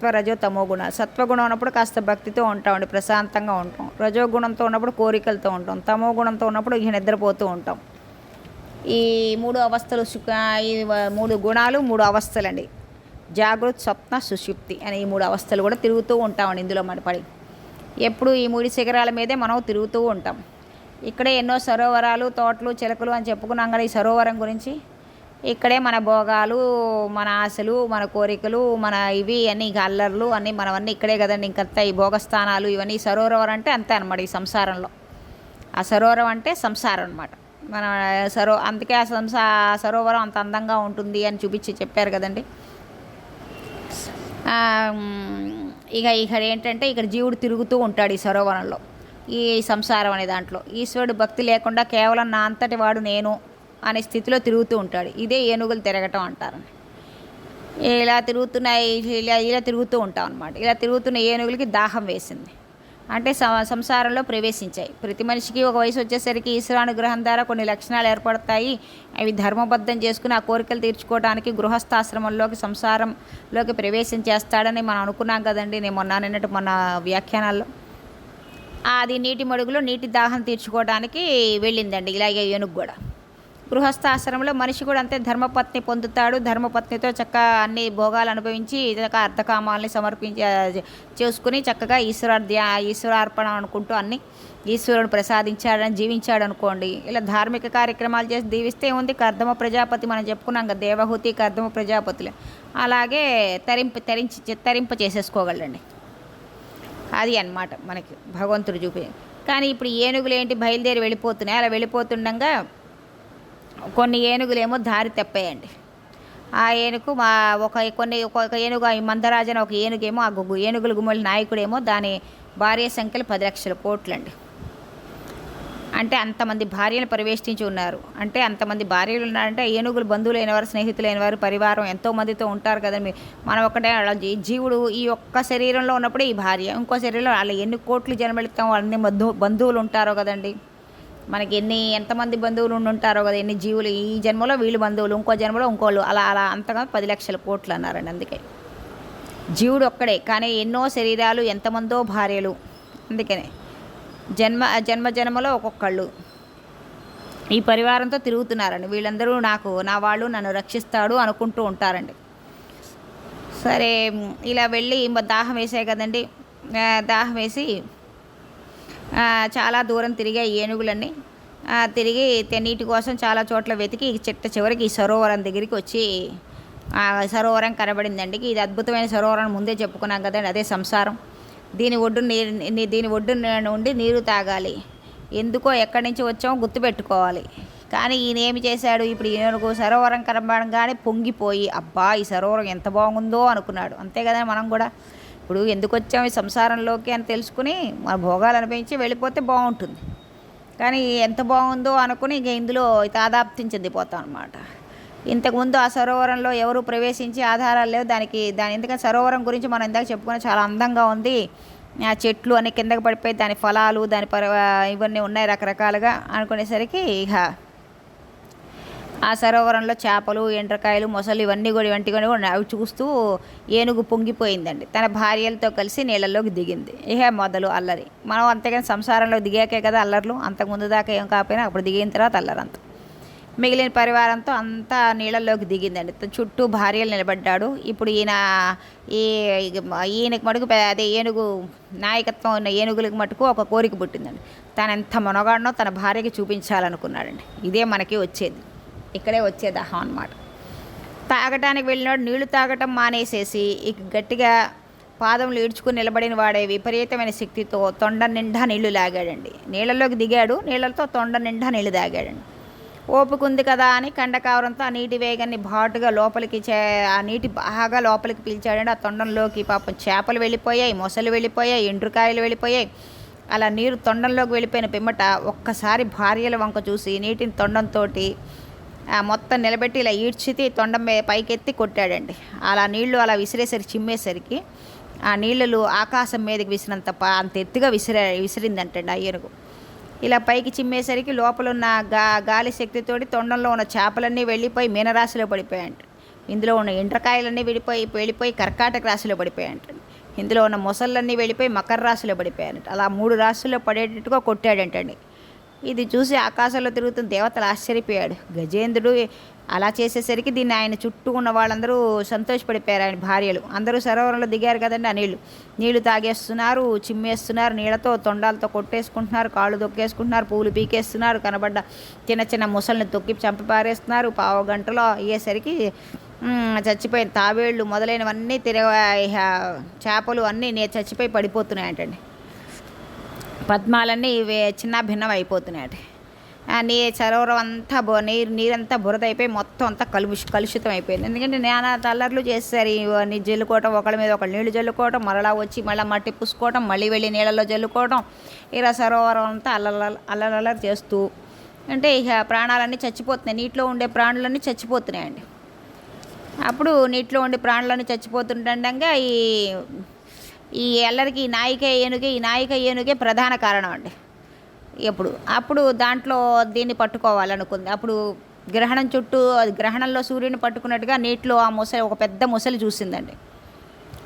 సత్వ రజో తమో గుణ. సత్వగుణం ఉన్నప్పుడు కాస్త భక్తితో ఉంటామండి ప్రశాంతంగా ఉంటాం. రజోగుణంతో ఉన్నప్పుడు కోరికలతో ఉంటాం. తమో గుణంతో ఉన్నప్పుడు ఇక నిద్రపోతూ ఉంటాం. ఈ మూడు అవస్థలు సుఖ ఈ మూడు గుణాలు మూడు అవస్థలండి. జాగృత్ స్వప్న సుషుప్తి అనే ఈ మూడు అవస్థలు కూడా తిరుగుతూ ఉంటామండి ఇందులో మన పడి. ఎప్పుడు ఈ మూడు శిఖరాల మీదే మనం తిరుగుతూ ఉంటాం. ఇక్కడే ఎన్నో సరోవరాలు తోటలు చిలకలు అని చెప్పుకున్నాం కదా ఈ సరోవరం గురించి. ఇక్కడే మన భోగాలు మన ఆశలు మన కోరికలు మన ఇవి అన్ని అల్లర్లు అన్నీ మనవన్నీ ఇక్కడే కదండి. ఇంకంతా ఈ భోగస్థానాలు ఇవన్నీ ఈ సరోవరం అంటే అంతే అనమాట ఈ సంసారంలో. ఆ సరోవరం అంటే సంసారం అనమాట మన సరో అందుకే ఆ సంసా సరోవరం అంత అందంగా ఉంటుంది అని చూపించి చెప్పారు కదండి. ఇక ఇక్కడ ఏంటంటే ఇక్కడ జీవుడు తిరుగుతూ ఉంటాడు ఈ సరోవరంలో. ఈ సంసారం అనే దాంట్లో. ఈశ్వరుడు భక్తి లేకుండా కేవలం నా అంతటి వాడు నేను. అనే స్థితిలో తిరుగుతూ ఉంటాడు. ఇదే ఏనుగులు తిరగటం అంటారండి ఇలా తిరుగుతున్నాయి ఇలా ఇలా తిరుగుతూ ఉంటాం అనమాట ఇలా తిరుగుతున్న ఏనుగులకి దాహం వేసింది. అంటే సంసారంలో ప్రవేశించాయి. ప్రతి మనిషికి ఒక వయసు వచ్చేసరికి ఈశ్వరానుగ్రహం ద్వారా కొన్ని లక్షణాలు ఏర్పడతాయి. అవి ధర్మబద్ధం చేసుకుని ఆ కోరికలు తీర్చుకోవడానికి గృహస్థాశ్రమంలోకి సంసారంలోకి ప్రవేశం చేస్తాడని మనం అనుకున్నాం కదండి. నేను మొన్న నిన్నటి మొన్న వ్యాఖ్యానాల్లో. అది నీటి మడుగులో నీటి దాహం తీర్చుకోవడానికి వెళ్ళిందండి ఇలాగే ఏనుగు కూడా. గృహస్థాశ్రమంలో మనిషి కూడా అంతే ధర్మపత్ని పొందుతాడు. ధర్మపత్నితో చక్కగా అన్ని భోగాలు అనుభవించి చక్కగా అర్ధకామాలని సమర్పించి చేసుకుని చక్కగా ఈశ్వరార్థ్య ఈశ్వరార్పణ అనుకుంటూ అన్ని ఈశ్వరుడు ప్రసాదించాడని జీవించాడు అనుకోండి ఇలా ధార్మిక కార్యక్రమాలు చేసి దీవిస్తే ఉంది కర్ధమ ప్రజాపతి మనం చెప్పుకున్నాం కదా దేవహూతి కర్ధమ ప్రజాపతులు. అలాగే తరింప తరించి తరింప చేసేసుకోగలండి అది అన్నమాట మనకి భగవంతుడు చూపి. కానీ ఇప్పుడు ఏనుగులు ఏంటి? బయలుదేరి వెళ్ళిపోతున్నాయి. అలా వెళ్ళిపోతుండగా కొన్ని ఏనుగులేమో దారి తెప్పేయండి. ఆ ఏనుగు మా ఒక కొన్ని ఒక ఏనుగు ఈ మందరాజన ఒక ఏనుగేమో ఆ గు- ఏనుగుల గుమ్మడి నాయకుడేమో దాని భార్య సంఖ్యలు పది లక్షల కోట్లండి. అంటే అంతమంది భార్యలు ప్రవేశించి ఉన్నారు. అంటే అంతమంది భార్యలు ఉన్నారంటే ఏనుగులు బంధువులైన వారు స్నేహితులైన వారు పరివారం ఎంతో మందితో ఉంటారు కదా మనం ఒకటే జీవుడు ఈ ఒక్క శరీరంలో ఉన్నప్పుడే ఈ భార్య ఇంకో శరీరంలో అలా ఎన్ని కోట్లు జన్మలిస్తాం అన్ని బంధు బంధువులు ఉంటారో కదండి. మనకి ఎన్ని ఎంతమంది బంధువులు ఉంటారో కదా ఎన్ని జీవులు ఈ జన్మలో వీళ్ళు బంధువులు ఇంకో జన్మలో ఇంకోళ్ళు అలా అలా అంతగా పది లక్షల కోట్లు అన్నారండి అందుకే. జీవుడు ఒక్కడే కానీ ఎన్నో శరీరాలు ఎంతమందో భార్యలు అందుకనే. జన్మ జన్మ జన్మలో ఒక్కొక్కళ్ళు. ఈ పరివారంతో తిరుగుతున్నారండి. వీళ్ళందరూ నాకు నా వాళ్ళు నన్ను రక్షిస్తాడు అనుకుంటూ ఉంటారండి. సరే ఇలా వెళ్ళి దాహం వేసాయి కదండి. దాహం వేసి చాలా దూరం తిరిగే ఏనుగులన్నీ. తిరిగి నీటి కోసం చాలా చోట్ల వెతికి చిట్ట చివరికి ఈ సరోవరం దగ్గరికి వచ్చి ఆ సరోవరం కనబడిందండి. ఇది అద్భుతమైన సరోవరం ముందే చెప్పుకున్నాం కదండి అదే సంసారం. దీని ఒడ్డు నీరు నీ- దీని ఒడ్డు నుండి నీరు తాగాలి. ఎందుకో ఎక్కడి నుంచి వచ్చామో గుర్తుపెట్టుకోవాలి. కానీ ఈయన ఏమి చేశాడు? ఇప్పుడు ఈయనకు సరోవరం కనబడంగానే పొంగిపోయి అబ్బా ఈ సరోవరం ఎంత బాగుందో అనుకున్నాడు. అంతే కదా మనం కూడా. ఇప్పుడు ఎందుకు వచ్చాము ఈ సంసారంలోకి అని తెలుసుకుని మన భోగాలు అనిపించి వెళ్ళిపోతే బాగుంటుంది. కానీ ఎంత బాగుందో అనుకుని ఇంక ఇందులో తాదాప్తించి చెందిపోతాం అనమాట ఇంతకుముందు ఆ సరోవరంలో ఎవరు ప్రవేశించి ఆధారాలు లేవు. దానికి దాని ఎందుకంటే సరోవరం గురించి మనం ఇందాక చెప్పుకుని చాలా అందంగా ఉంది. ఆ చెట్లు అన్ని కిందకి పడిపోయి దాని ఫలాలు దాని పర ఇవన్నీ ఉన్నాయి రకరకాలుగా అనుకునేసరికి ఇక ఆ సరోవరంలో చేపలు ఎండ్రకాయలు మొసలు ఇవన్నీ కూడా ఇవన్నీ కూడా ఉన్నాయి. అవి చూస్తూ ఏనుగు పొంగిపోయిందండి. తన భార్యలతో కలిసి నీళ్ళలోకి దిగింది. ఏహే మొదలు అల్లరి. మనం అంతేగాని సంసారంలో దిగాకే కదా అల్లర్లు. అంతకుముందు దాకా ఏం కాకపోయినా అప్పుడు దిగిన తర్వాత అల్లరంత. మిగిలిన పరివారంతో అంతా నీళ్ళల్లోకి దిగిందండి. చుట్టూ భార్యలు నిలబడ్డాడు. ఇప్పుడు ఈయన ఈ ఈయనకి మటుకు అదే ఏనుగు నాయకత్వం ఉన్న ఏనుగులకు మటుకు ఒక కోరిక పుట్టిందండి. తను ఎంత మొనగాడనో తన భార్యకి చూపించాలనుకున్నాడండి. ఇదే మనకి వచ్చేది. ఇక్కడే వచ్చే అహం అనమాట తాగటానికి వెళ్ళినాడు నీళ్ళు తాగటం మానేసేసి ఇక గట్టిగా పాదములు ఈడ్చుకుని నిలబడిన వాడే విపరీతమైన శక్తితో తొండ నిండా నీళ్ళు లాగాడండి. నీళ్ళలోకి దిగాడు నీళ్ళతో తొండ నిండా నీళ్ళు తాగాడండి. ఓపిక ఉంది కదా అని కండకావరంతో ఆ నీటి వేగాన్ని బాటుగా లోపలికి చే ఆ నీటి బాగా లోపలికి పీల్చాడండి. ఆ తొండంలోకి పాపం చేపలు వెళ్ళిపోయాయి మొసలు వెళ్ళిపోయాయి ఎండ్రుకాయలు వెళ్ళిపోయాయి. అలా నీరు తొండంలోకి వెళ్ళిపోయిన పిమ్మట ఒక్కసారి భార్యల వంక చూసి నీటిని తొండంతో మొత్తం నిలబెట్టి ఇలా ఈడ్చితి తొండం మీద పైకెత్తి కొట్టాడండి. అలా నీళ్ళు అలా విసిరేసరికి చిమ్మేసరికి ఆ నీళ్ళు ఆకాశం మీదకి విసిరినంత అంత ఎత్తుగా విసిరే విసిరిందంటండి ఆ ఏనుగు. ఇలా పైకి చిమ్మేసరికి లోపల ఉన్న గా గాలి శక్తితోటి తొండంలో ఉన్న చేపలన్నీ వెళ్ళిపోయి మీనరాశిలో పడిపోయాయంట. ఇందులో ఉన్న ఎండ్రకాయలన్నీ విడిపోయి వెళ్ళిపోయి కర్కాటక రాశిలో పడిపోయాయంటండి ఇందులో ఉన్న మొసళ్ళన్నీ వెళ్ళిపోయి మకర రాశిలో పడిపోయాయంట. అలా మూడు రాశుల్లో పడేటట్టుగా కొట్టాడంటండి. ఇది చూసి ఆకాశంలో తిరుగుతున్న దేవతలు ఆశ్చర్యపోయాడు. గజేంద్రుడు అలా చేసేసరికి దీన్ని ఆయన చుట్టూ ఉన్న వాళ్ళందరూ సంతోషపడిపోయారు ఆయన భార్యలు. అందరూ సరోవరంలో దిగారు కదండి ఆ నీళ్ళు. నీళ్ళు తాగేస్తున్నారు చిమ్మేస్తున్నారు నీళ్ళతో తొండాలతో కొట్టేసుకుంటున్నారు కాళ్ళు తొక్కేసుకుంటున్నారు పూలు పీకేస్తున్నారు కనబడ్డ చిన్న చిన్న ముసల్ని తొక్కి చంపపారేస్తున్నారు. పావు గంటలో అయ్యేసరికి చచ్చిపోయిన తాబేళ్ళు మొదలైనవన్నీ తిరగ చేపలు అన్నీ నే- చచ్చిపోయి పడిపోతున్నాయంటండి. పద్మాలన్నీ ఇవి చిన్న భిన్నం అయిపోతున్నాయట. నీ సరోవరం అంతా బో నీరు నీరంతా బురద అయిపోయి మొత్తం అంతా కలుషి కలుషితం అయిపోయింది. ఎందుకంటే నానా తల్లర్లు చేస్తారు ఇవన్నీ జల్లుకోవటం ఒకళ్ళ మీద ఒకళ్ళు నీళ్ళు జల్లుకోవటం మరలా వచ్చి మళ్ళీ మట్టి పుసుకోవటం మళ్ళీ వెళ్ళి నీళ్ళలో జల్లుకోవటం ఇలా సరోవరం అంతా అల్లల అల్లరల్లరి చేస్తూ అంటే ఇక ప్రాణాలన్నీ చచ్చిపోతున్నాయి. నీటిలో ఉండే ప్రాణులన్నీ చచ్చిపోతున్నాయండి. అప్పుడు నీటిలో ఉండే ప్రాణులన్నీ చచ్చిపోతుండగా ఈ ఈ ఎల్లరికి ఈ నాయిక ఏనుగే ఈ నాయిక ఏనుగే ప్రధాన కారణం అండి. ఎప్పుడు అప్పుడు దాంట్లో దీన్ని పట్టుకోవాలనుకుంది. అప్పుడు గ్రహణం చుట్టూ అది గ్రహణంలో సూర్యుని పట్టుకున్నట్టుగా నీటిలో ఆ ముసలి ఒక పెద్ద ముసలి చూసిందండి.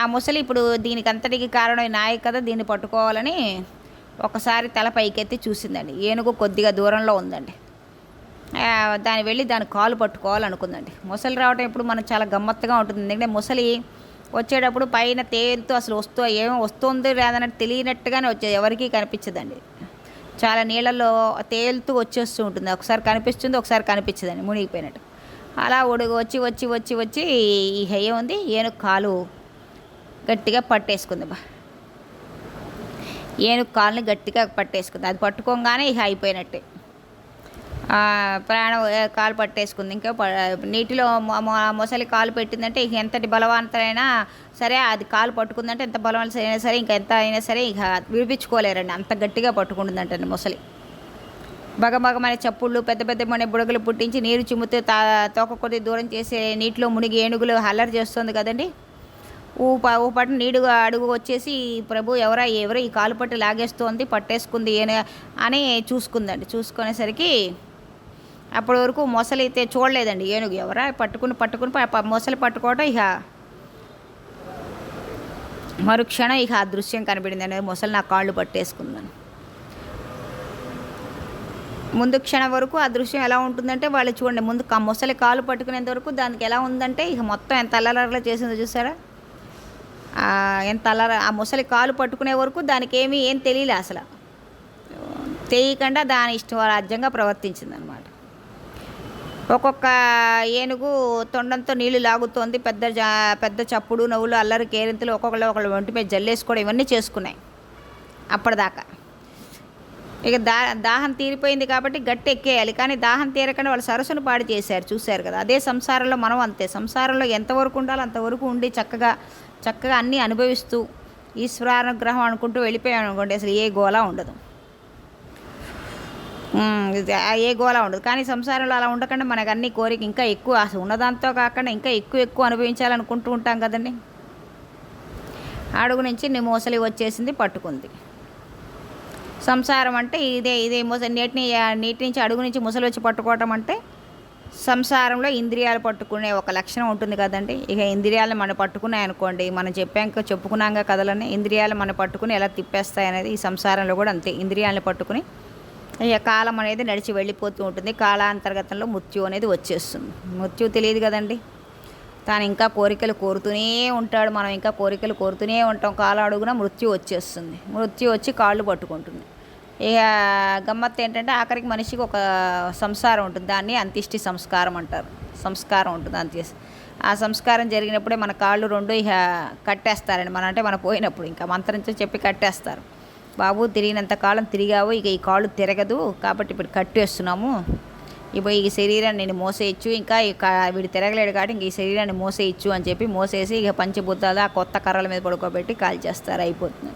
ఆ ముసలి ఇప్పుడు దీనికి అంతటికి కారణం ఈ నాయక కదా దీన్ని పట్టుకోవాలని ఒకసారి తల పైకెత్తి చూసిందండి. ఏనుగు కొద్దిగా దూరంలో ఉందండి. దాని వెళ్ళి దాని కాలు పట్టుకోవాలనుకుందండి. ముసలి రావడం ఇప్పుడు మనకు చాలా గమ్మత్తుగా ఉంటుంది. ఎందుకంటే ముసలి వచ్చేటప్పుడు పైన తేలుతూ అసలు వస్తూ ఏమో వస్తుంది లేదన్నట్టు తెలియనట్టుగానే వచ్చేది. ఎవరికీ కనిపించదండి. చాలా నీళ్ళల్లో తేలుతూ వచ్చేస్తూ ఉంటుంది. ఒకసారి కనిపిస్తుంది ఒకసారి కనిపించదండి. మునిగిపోయినట్టు. అలా ఉడుగు వచ్చి వచ్చి వచ్చి వచ్చి ఈ హెయ్య ఉంది. ఏనుగు కాలు గట్టిగా పట్టేసుకుంది బా. ఏనుగు కాలుని గట్టిగా పట్టేసుకుంది. అది పట్టుకోగానే ఇక అయిపోయినట్టే. ప్రాణం కాలు పట్టేసుకుంది. ఇంకా నీటిలో మొసలి కాలు పెట్టిందంటే ఇక ఎంతటి బలవంతమైనా సరే అది కాలు పట్టుకుందంటే ఎంత బలవంతమైనా సరే ఇంకా ఎంత అయినా సరే ఇక విడిపించుకోలేరండి. అంత గట్టిగా పట్టుకుంటుందంటండి మొసలి. బగబగమనే చప్పుళ్ళు పెద్ద పెద్ద మన బుడగలు పుట్టించి నీరు చిమ్ముతూ తా తోక కొద్ది దూరం చేసే నీటిలో మునిగి ఏనుగులు హల్లరి చేస్తుంది కదండి. ఊప ఊపట నీడుగా అడుగు వచ్చేసి ప్రభు ఎవరా ఎవరో ఈ కాలు పట్టి లాగేస్తోంది పట్టేసుకుంది అని చూసుకుందండి. చూసుకునేసరికి అప్పటి వరకు మొసలి అయితే చూడలేదండి. ఏనుగు ఎవరా? పట్టుకుని పట్టుకుని మొసలి పట్టుకోవటం ఇక మరుక్షణం ఇక ఆ దృశ్యం కనబడింది అనేది మొసలి నా కాళ్ళు పట్టేసుకుందని. ముందు క్షణం వరకు ఆ దృశ్యం ఎలా ఉంటుందంటే వాళ్ళు చూడండి ముందు మొసలి కాలు పట్టుకునేంత వరకు దానికి ఎలా ఉందంటే ఇక మొత్తం ఎంత అల్లరలా చేసిందో చూసారా? ఎంత అల్లర ఆ మొసలి కాలు పట్టుకునే వరకు దానికి ఏమీ ఏం తెలియలే అసలు. తెలియకుండా దాని ఇష్టం రాజ్యంగా ప్రవర్తించింది ఒక్కొక్క ఏనుగు తొండంతో నీళ్ళు లాగుతోంది. పెద్ద జా పెద్ద చప్పుడు నవ్వులు అల్లరి కేరింతలు ఒక్కొక్కళ్ళు ఒకళ్ళు ఒంటి మీద జల్లేసుకోవడం ఇవన్నీ చేసుకున్నాయి అప్పటిదాకా. ఇక దా దాహం తీరిపోయింది కాబట్టి గట్టి ఎక్కేయాలి కానీ దాహం తీరకుండా వాళ్ళు సరస్సును పాడు చేశారు చూశారు కదా. అదే సంసారంలో మనం అంతే. సంసారంలో ఎంతవరకు ఉండాలో అంతవరకు ఉండి చక్కగా చక్కగా అన్నీ అనుభవిస్తూ ఈశ్వరానుగ్రహం అనుకుంటూ వెళ్ళిపోయాం అనుకోండి అసలు ఏ గోలా ఉండదు. ఏ గోలా ఉండదు. కానీ సంసారంలో అలా ఉండకుండా మనకు అన్ని కోరిక ఇంకా ఎక్కువ ఆశ ఉన్నదాంతో కాకుండా ఇంకా ఎక్కువ ఎక్కువ అనుభవించాలనుకుంటూ ఉంటాం కదండి. అడుగు నుంచి నీ మోసలి వచ్చేసింది పట్టుకుంది. సంసారం అంటే ఇదే ఇదే మోస నీటిని నీటి నుంచి అడుగు నుంచి ముసలి వచ్చి పట్టుకోవటం అంటే సంసారంలో ఇంద్రియాలు పట్టుకునే ఒక లక్షణం ఉంటుంది కదండి. ఇక ఇంద్రియాలు మనం పట్టుకున్నాయి అనుకోండి మనం చెప్పాక చెప్పుకున్నాక కథలని ఇంద్రియాలు మనం పట్టుకుని ఎలా తిప్పేస్తాయి అనేది ఈ సంసారంలో కూడా అంతే. ఇంద్రియాలను పట్టుకుని ఇక కాలం అనేది నడిచి వెళ్ళిపోతూ ఉంటుంది. కాలాంతర్గతంలో మృత్యు అనేది వచ్చేస్తుంది. మృత్యు తెలియదు కదండి. తాను ఇంకా కోరికలు కోరుతూనే ఉంటాడు. మనం ఇంకా కోరికలు కోరుతూనే ఉంటాం. కాలు అడుగున మృత్యు వచ్చేస్తుంది. మృత్యు వచ్చి కాళ్ళు పట్టుకుంటుంది. ఇక గమ్మత్తు ఏంటంటే ఆఖరికి మనిషికి ఒక సంసారం ఉంటుంది. దాన్ని అంత్యష్టి సంస్కారం అంటారు. సంస్కారం ఉంటుంది అంత్య ఆ సంస్కారం జరిగినప్పుడే మన కాళ్ళు రెండు ఇక కట్టేస్తారండి. మన అంటే మన పోయినప్పుడు ఇంకా మంత్రంతో చెప్పి కట్టేస్తారు. బాబు తిరిగినంత కాలం తిరిగావు ఇక ఈ కాళ్ళు తిరగదు. కాబట్టి ఇప్పుడు కట్టేస్తున్నాము ఇప్పుడు ఈ శరీరాన్ని నేను మోసేయచ్చు. ఇంకా వీడు తిరగలేడు కాబట్టి ఇంక ఈ శరీరాన్ని మోసేయచ్చు అని చెప్పి మోసేసి ఇక పంచభూతాలు ఆ కొత్త కర్రల మీద పడుకోబెట్టి కాల్ చేస్తారు. అయిపోతుంది.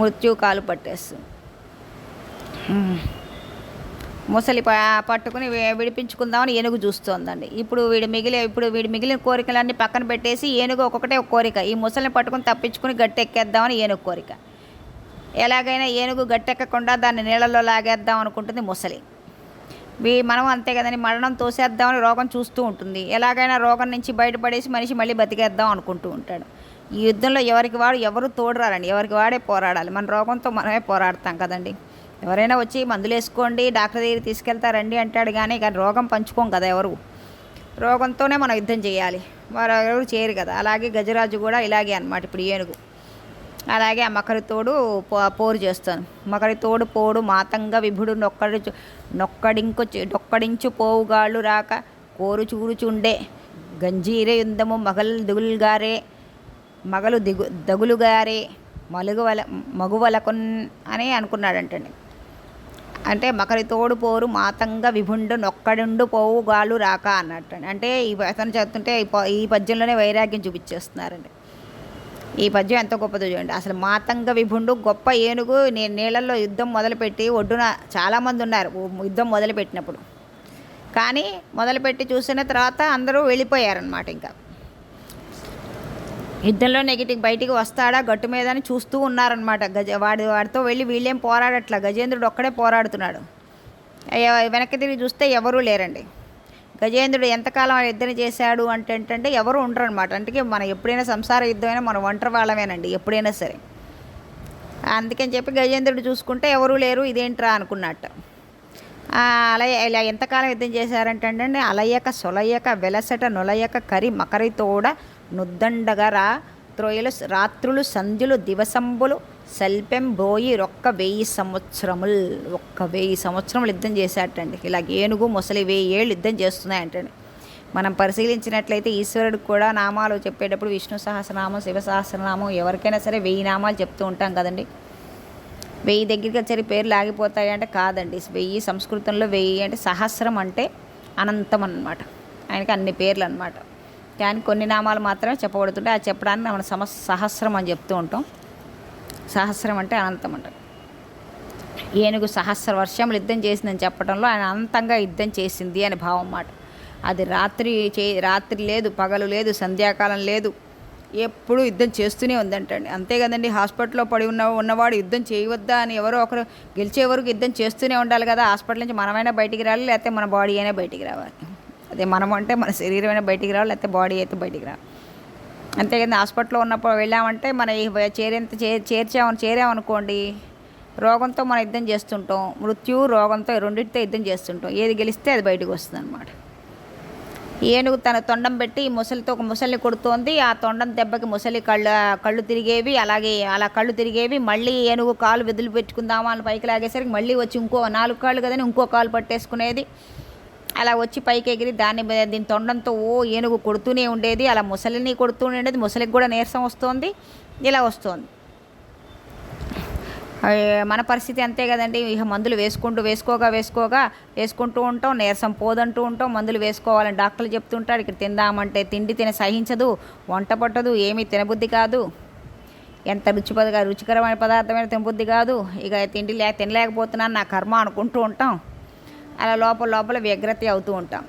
మృత్యు కాలు పట్టేస్తుంది. ముసలి పట్టుకుని విడిపించుకుందామని ఏనుగు చూస్తోందండి. ఇప్పుడు వీడు మిగిలి ఇప్పుడు వీడి మిగిలిన కోరికలన్నీ పక్కన పెట్టేసి ఏనుగు ఒక్కొక్కటే ఒక కోరిక. ఈ ముసలిని పట్టుకుని తప్పించుకుని గట్టెక్కేద్దామని ఏనుగు కోరిక. ఎలాగైనా ఏనుగు గట్టెక్కకుండా దాన్ని నీళ్ళలో లాగేద్దాం అనుకుంటుంది ముసలి. వీ మనం అంతే కదండి మరణం తోసేద్దామని రోగం చూస్తూ ఉంటుంది. ఎలాగైనా రోగం నుంచి బయటపడేసి మనిషి మళ్ళీ బతికేద్దాం అనుకుంటూ ఉంటాడు. ఈ యుద్ధంలో ఎవరికి వాడు ఎవరు తోడరాలండి ఎవరికి వాడే పోరాడాలి. మన రోగంతో మనమే పోరాడతాం కదండి. ఎవరైనా వచ్చి మందులు వేసుకోండి డాక్టర్ దగ్గర తీసుకెళ్తారండి అంటాడు కానీ కానీ రోగం పంచుకోం కదా ఎవరు. రోగంతోనే మనం యుద్ధం చేయాలి. వారు ఎవరు చేయరు కదా. అలాగే గజరాజు కూడా ఇలాగే అన్నమాట. ఇప్పుడు ఏనుగు. అలాగే ఆ మకరి తోడు పో- పోరు చేస్తాను. మకరి తోడు పోడు మాతంగా విభుడు నొక్కడి నొక్కడింకు నొక్కడించు పోవుగాళ్ళు రాక కోరు చూడుచుండే. గంజీరే యుద్ధము మగలు దిగులుగారే మగలు దిగు దగులుగారే మలుగువల మగువలకొన్ అని అనుకున్నాడంటండి. అంటే మకరి తోడు పోరు మాతంగా విభుండు నొక్కడుండు పోవుగాలు రాక అన్నట్టు. అంటే ఈ అతను చెప్తుంటే ఈ ప- ఈ పద్యంలోనే వైరాగ్యం చూపించేస్తున్నారండి. ఈ పద్యం ఎంత గొప్పదో చూడండి. అసలు మాతంగ విభుండు గొప్ప ఏనుగు నీ నీళ్ళల్లో యుద్ధం మొదలుపెట్టి ఒడ్డున చాలామంది ఉన్నారు. యుద్ధం మొదలుపెట్టినప్పుడు. కానీ మొదలుపెట్టి చూసిన తర్వాత అందరూ వెళ్ళిపోయారనమాట ఇంకా. యుద్ధంలో నెగిటివ్ బయటికి వస్తాడా గట్టు మీద అని చూస్తూ ఉన్నారనమాట గజ వాడి వాడితో వెళ్ళి వీళ్ళేం పోరాడట్లా? గజేంద్రుడు ఒక్కడే పోరాడుతున్నాడు. వెనక్కి తిరిగి చూస్తే ఎవరూ లేరండి. గజేంద్రుడు ఎంతకాలం ఆ యుద్ధం చేశాడు అంటే ఏంటంటే ఎవరు ఉండరు అనమాట అంటే మనం ఎప్పుడైనా సంసార యుద్ధమైనా మనం ఒంటరి వాళ్ళమేనండి ఎప్పుడైనా సరే. అందుకని చెప్పి గజేంద్రుడు చూసుకుంటే ఎవరూ లేరు ఇదేంట్రా అనుకున్నట్టు. అలయ ఇలా ఎంతకాలం యుద్ధం చేశారంటే అండి అలయక సొలయక వెలసట నొలయక కరి మకరి తోడ నుద్దండగరా త్రోయలు రాత్రులు సంధ్యులు దివసంబులు సల్పెంబోయి బోయి వెయ్యి సంవత్సరములు. ఒక్క వెయ్యి సంవత్సరములు యుద్ధం చేశాటండి ఇలా ఏనుగు ముసలి వెయ్యి ఏళ్ళు యుద్ధం చేస్తున్నాయంటండి. మనం పరిశీలించినట్లయితే ఈశ్వరుడికి కూడా నామాలు చెప్పేటప్పుడు విష్ణు సహస్రనామం శివ సహస్రనామం ఎవరికైనా సరే వెయ్యి నామాలు చెప్తూ ఉంటాం కదండి. వెయ్యి దగ్గరికి వచ్చే పేర్లు ఆగిపోతాయి అంటే కాదండి. వెయ్యి సంస్కృతంలో వెయ్యి అంటే సహస్రం అంటే అనంతం అనమాట ఆయనకి అన్ని పేర్లు అన్నమాట. కానీ కొన్ని నామాలు మాత్రమే చెప్పబడుతుంటే అది చెప్పడానికి మనం సమ సహస్రం అని చెప్తూ ఉంటాం. సహస్రం అంటే అనంతం అంట. ఏనుగు సహస్ర వర్షములు యుద్ధం చేసిందని చెప్పడంలో ఆయన అనంతంగా యుద్ధం చేసింది అని భావం మాట. అది రాత్రి చే రాత్రి లేదు పగలు లేదు సంధ్యాకాలం లేదు. ఎప్పుడూ యుద్ధం చేస్తూనే ఉందంటండి. అంతే కదండి హాస్పిటల్లో పడి ఉన్న ఉన్నవాడు యుద్ధం చేయవద్దా అని ఎవరో ఒకరు గెలిచే వరకు యుద్ధం చేస్తూనే ఉండాలి కదా. హాస్పిటల్ నుంచి మనమైనా బయటికి రావాలి లేకపోతే మన బాడీ అయినా బయటికి రావాలి. అదే మనం అంటే మన శరీరమైనా బయటికి రావాలి లేకపోతే బాడీ అయితే బయటికి రావాలి. అంతే హాస్పిటల్లో ఉన్నప్పుడు వెళ్ళామంటే మన చేరేంత చే చేర్చామని చేరామనుకోండి రోగంతో మనం యుద్ధం చేస్తుంటాం మృత్యు రోగంతో రెండింటితో యుద్ధం చేస్తుంటాం. ఏది గెలిస్తే అది బయటకు వస్తుంది అనమాట ఏనుగు తన తొండం పెట్టి ముసలితో ఒక ముసలిని కొడుతోంది ఆ తొండం దెబ్బకి ముసలి కళ్ళు కళ్ళు తిరిగేవి అలాగే అలా కళ్ళు తిరిగేవి మళ్ళీ ఏనుగు కాలు వెదులు పెట్టుకుందామా అని పైకి లాగేసరికి మళ్ళీ వచ్చి ఇంకో నాలుగు కాళ్ళు కదని ఇంకో కాలు పట్టేసుకునేది. అలా వచ్చి పైకి ఎగిరి దాన్ని మీద- దీని తొండంతో ఓ ఏనుగు కొడుతూనే ఉండేది. అలా ముసలిని కొడుతూనే ఉండేది. ముసలికి కూడా నీరసం వస్తుంది. ఇలా వస్తుంది. మన పరిస్థితి అంతే కదండి. ఇక మందులు వేసుకుంటూ వేసుకోగా వేసుకోగా వేసుకుంటూ ఉంటాం. నీరసం పోదంటూ ఉంటాం. మందులు వేసుకోవాలని డాక్టర్లు చెప్తుంటాడు ఇక్కడ తిందామంటే తిండి తిన సహించదు. వంట పట్టదు. ఏమీ తినబుద్ధి కాదు. ఎంత రుచిపదగా రుచికరమైన పదార్థమైన తినబుద్ధి కాదు. ఇక తిండి లేక తినలేకపోతున్నాను. నా కర్మ అనుకుంటూ ఉంటాం. అలా లోపల లోపల వ్యగ్రత అవుతూ ఉంటాం.